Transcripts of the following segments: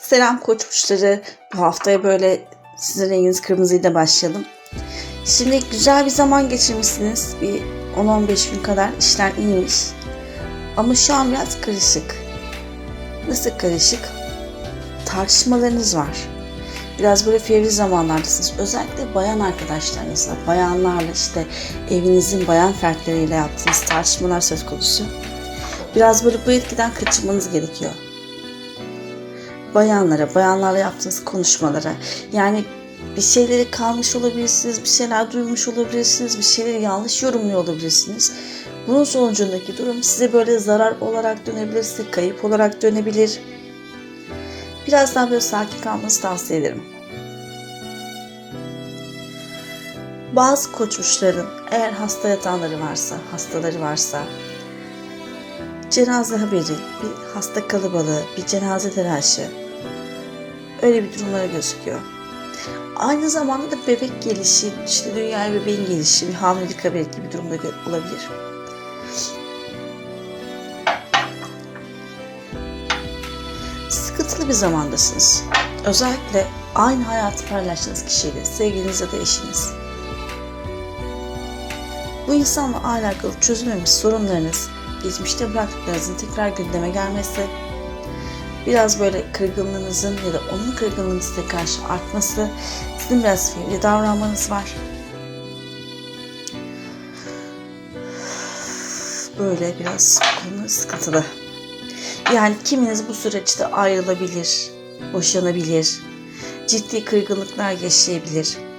Selam koç burçları. Bu haftaya böyle sizin renginiz kırmızıyla başlayalım. Şimdi güzel bir zaman geçirmişsiniz. Bir 10-15 gün kadar işler iyiymiş. Ama şu an biraz karışık. Nasıl karışık? Tartışmalarınız var. Biraz böyle fevri zamanlardasınız. Özellikle bayan arkadaşlarınızla, bayanlarla işte evinizin bayan fertleriyle yaptığınız tartışmalar söz konusu. Biraz böyle bu etkiden kaçınmanız gerekiyor bayanlara, bayanlarla yaptığınız konuşmalara yani bir şeyleri kalmış olabilirsiniz, bir şeyler duymuş olabilirsiniz, bir şeyleri yanlış yorumluyor olabilirsiniz. Bunun sonucundaki durum size böyle zarar olarak dönebilir, size kayıp olarak dönebilir. Biraz daha böyle sakin kalmanızı tavsiye ederim. Bazı koçmuşların eğer hasta yatanları varsa, hastaları varsa cenaze haberi, bir hasta kalabalığı, bir cenaze telaşı öyle bir durumlara gözüküyor. Aynı zamanda da bebek gelişi, işte dünyaya bebeğin gelişi, bir hamilelik haberi gibi durumda gö- olabilir. Sıkıntılı bir zamandasınız. Özellikle aynı hayatı paylaştığınız kişiyle, sevgiliniz ya da eşiniz. Bu insanla alakalı çözülmemiş sorunlarınız, geçmişte bıraktıklarınızın tekrar gündeme gelmesi, biraz böyle kırgınlığınızın ya da onun kırgınlığının size karşı artması, sizin biraz fevri davranmanız var. Böyle biraz konu sıkıntılı. Yani kiminiz bu süreçte ayrılabilir, boşanabilir, ciddi kırgınlıklar yaşayabilir.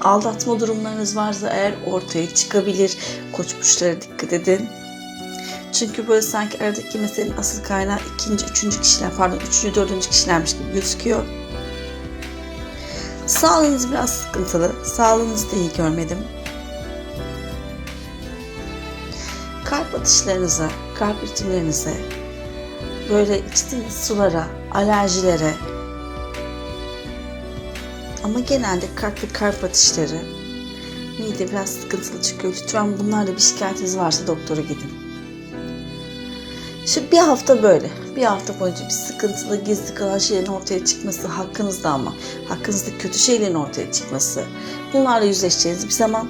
Aldatma durumlarınız varsa eğer ortaya çıkabilir. Koç burçlara dikkat edin. Çünkü böyle sanki aradaki meselenin asıl kaynağı ikinci, üçüncü kişiler, pardon üçüncü, dördüncü kişilermiş gibi gözüküyor. Sağlığınız biraz sıkıntılı. Sağlığınızı da iyi görmedim. Kalp atışlarınıza, kalp ritimlerinize, böyle içtiğiniz sulara, alerjilere, ama genelde kalp ve kalp atışları, mide biraz sıkıntılı çıkıyor. Lütfen bunlarla bir şikayetiniz varsa doktora gidin. Şimdi bir hafta böyle. Bir hafta boyunca bir sıkıntılı, gizli kalan şeylerin ortaya çıkması hakkınızda ama hakkınızda kötü şeylerin ortaya çıkması. Bunlarla yüzleşeceğiniz bir zaman.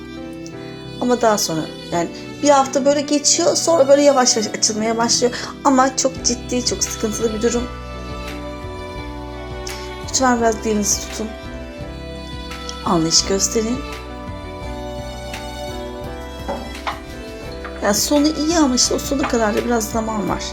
Ama daha sonra yani bir hafta böyle geçiyor sonra böyle yavaş yavaş açılmaya başlıyor. Ama çok ciddi, çok sıkıntılı bir durum. Lütfen biraz dilinizi tutun. Anlayış gösterin. Yani sonu iyi ama işte o sonu kadar da biraz zaman var.